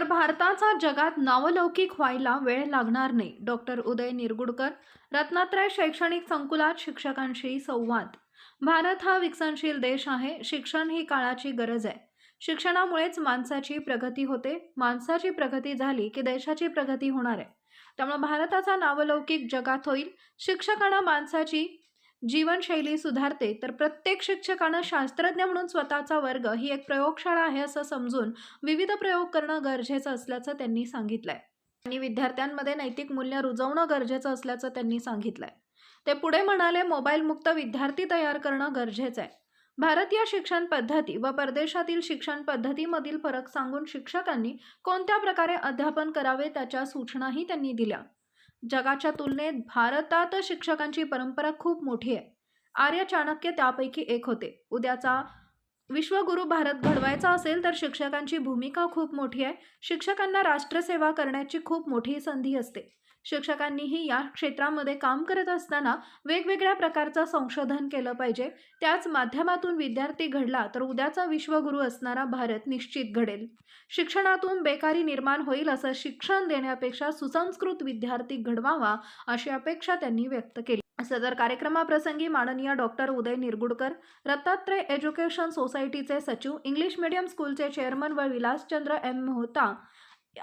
तर भारताचा जगात नावलौकिक व्हायला वेळ लागणार नाही. डॉक्टर उदय निरगुडकर रत्नात्रय शैक्षणिक संकुलात शिक्षकांशी संवाद. भारत हा विकसनशील देश आहे. शिक्षण ही काळाची गरज आहे. शिक्षणामुळेच माणसाची प्रगती होते. माणसाची प्रगती झाली की देशाची प्रगती होणार आहे. त्यामुळे भारताचा नावलौकिक जगात होईल. शिक्षकांना माणसाची जीवनशैली सुधारते तर प्रत्येक शिक्षकानं शास्त्रज्ञ म्हणून स्वतःचा वर्ग ही एक प्रयोगशाळा आहे असं समजून विविध प्रयोग करणं गरजेचं असल्याचं त्यांनी सांगितलंय. आणि विद्यार्थ्यांमध्ये नैतिक मूल्य रुजवणं गरजेचं असल्याचं त्यांनी सांगितलंय. ते पुढे म्हणाले मोबाईल मुक्त विद्यार्थी तयार करणं गरजेचं आहे भारतीय शिक्षण पद्धती व परदेशातील शिक्षण पद्धतीमधील फरक सांगून शिक्षकांनी कोणत्या प्रकारे अध्यापन करावे त्याच्या सूचनाही त्यांनी दिल्या. जगाच्या तुलनेत भारतात शिक्षकांची परंपरा खूप मोठी आहे. आर्य चाणक्य त्यापैकी एक होते. उद्याचा विश्वगुरु भारत घडवायचा असेल तर शिक्षकांची भूमिका खूप मोठी आहे. शिक्षकांना राष्ट्रसेवा करण्याची खूप मोठी संधी असते. शिक्षकांनीही या क्षेत्रामध्ये काम करत असताना वेगवेगळ्या प्रकारचं संशोधन केलं पाहिजे. त्याच माध्यमातून विद्यार्थी घडला तर उद्याचा विश्वगुरू असणारा भारत निश्चित घडेल. शिक्षणातून बेकारी निर्माण होईल असं शिक्षण देण्यापेक्षा सुसंस्कृत विद्यार्थी घडवावा अशी अपेक्षा त्यांनी व्यक्त केली. सदर कार्यक्रमाप्रसंगी माननीय डॉक्टर उदय निरगुडकर रत्तात्रय एज्युकेशन सोसायटीचे सचिव इंग्लिश मीडियम स्कूलचे चेअरमन व Vilaschandra M. Mehta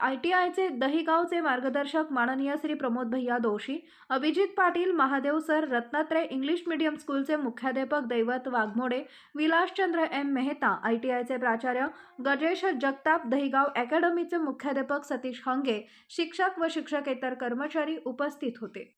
I. T. आयचे दहिगावचे मार्गदर्शक माननीय Shri Pramod Bhaiya Doshi Abhijit Patil Mahadev sir Ratnatray English medium स्कूलचे मुख्याध्यापक Daivat Waghmode Vilaschandra M. Mehta I. T. आयचे प्राचार्य गजेश जगताप दहिगाव अकॅडमीचे मुख्याध्यापक सतीश हंगे शिक्षक व शिक्षकेतर कर्मचारी उपस्थित होते.